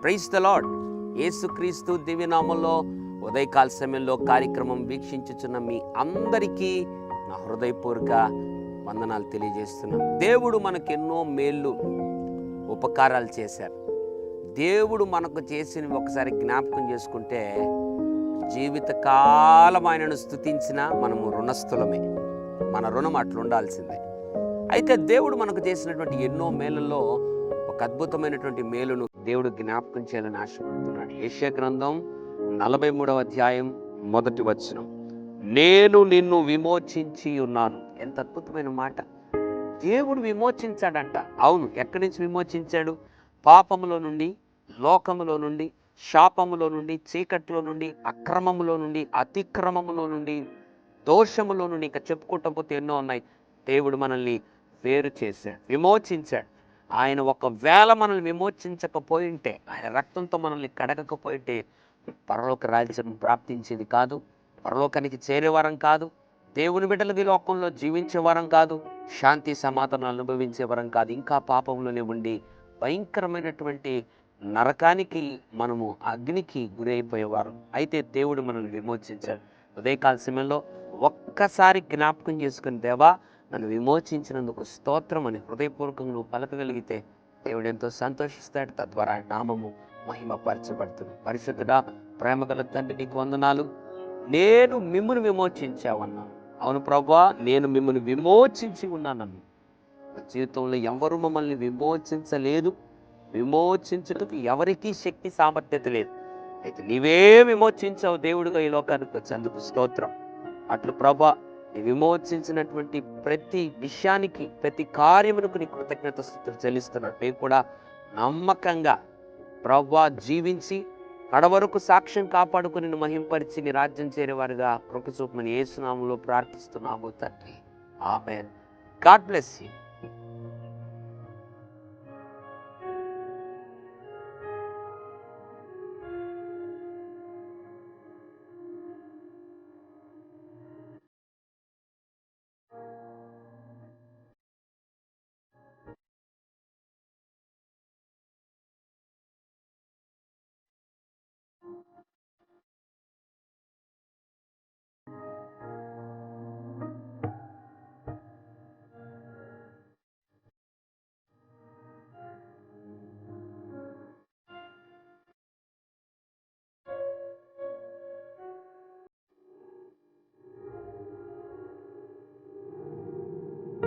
Praise the lord యేసుక్రీస్తు దివ్యనామంలో ఉదయకాల సమయంలో కార్యక్రమం వీక్షించుచున్న మీ అందరికీ నా హృదయపూర్వక వందనాలు తెలియజేస్తున్నాను దేవుడు మనకు ఎన్నో మేళ్ళు ఉపకారాలు చేశారు. దేవుడు మనకు చేసినవి ఒకసారి జ్ఞాపకం చేసుకుంటే జీవితకాలం ఆయనను స్థుతించిన మనము రుణస్థులమే. మన రుణం అట్లుండాల్సిందే. అయితే దేవుడు మనకు చేసినటువంటి ఎన్నో మేలల్లో ఒక అద్భుతమైనటువంటి మేలును దేవుడు జ్ఞాపకం చేయాలని ఆశపడుతున్నాడు. ఏషియా గ్రంథం నలభై మూడవ అధ్యాయం మొదటి వచనం. నేను నిన్ను విమోచించి ఉన్నాను. ఎంత అద్భుతమైన మాట. దేవుడు విమోచించాడంట. అవును ఎక్కడి నుంచి విమోచించాడు? పాపములో నుండి లోకములో నుండి శాపములో నుండి చీకట్లో నుండి అక్రమములో నుండి అతిక్రమములో నుండి దోషములో నుండి ఇంకా చెప్పుకుంటా పోతే ఎన్నో ఉన్నాయి. దేవుడు మనల్ని వేరు చేశాడు విమోచించాడు. ఆయన ఒకవేళ మనల్ని విమోచించకపోయి ఉంటే ఆయన రక్తంతో మనల్ని కడగకపోయింటే పరలోక రాజ్యం ప్రాప్తించేది కాదు పరలోకానికి చేరేవారం కాదు దేవుని బిడ్డలది లోకంలో జీవించే వరం కాదు శాంతి సమాధానం అనుభవించే వరం కాదు. ఇంకా పాపంలోనే ఉండి భయంకరమైనటువంటి నరకానికి మనము అగ్నికి గురైపోయేవారు. అయితే దేవుడు మనల్ని విమోచించాడు. ఉదయకాల సమయంలో ఒక్కసారి జ్ఞాపకం చేసుకుని దేవా నన్ను విమోచించినందుకు స్తోత్రం అని హృదయపూర్వకంగా నువ్వు పలకగలిగితే దేవుడు ఎంతో సంతోషిస్తాడు. తద్వారా ఆయన నామము మహిమపరచబడుతుంది. పరిశుద్ధుడా ప్రేమగల తండ్రి నీకు వందనాలు. నేను మిమ్మల్ని విమోచించావన్నా. అవును ప్రభా నేను మిమ్మల్ని విమోచించి ఉన్నానన్ను. జీవితంలో ఎవరు మమ్మల్ని విమోచించలేదు. విమోచించుటకు ఎవరికీ శక్తి సామర్థ్యత లేదు. అయితే నీవే విమోచించావు దేవుడుగా ఈ లోకానికి వచ్చేందుకు స్తోత్రం. అట్లు ప్రభా విమోచించినటువంటి ప్రతి విషయానికి ప్రతి కార్యమునకు నీ కృతజ్ఞత స్థుతులు చెల్లిస్తున్నాడు మేము కూడా నమ్మకంగా ప్రభా జీవించి కడవరకు సాక్ష్యం కాపాడుకుని నిన్ను మహింపరిచి నీ రాజ్యం చేరేవారుగా కృపచూపమని ఏసునామంలో ప్రార్థిస్తున్నాము తండ్రి. ఆమె గాడ్ బ్లెస్ యూ.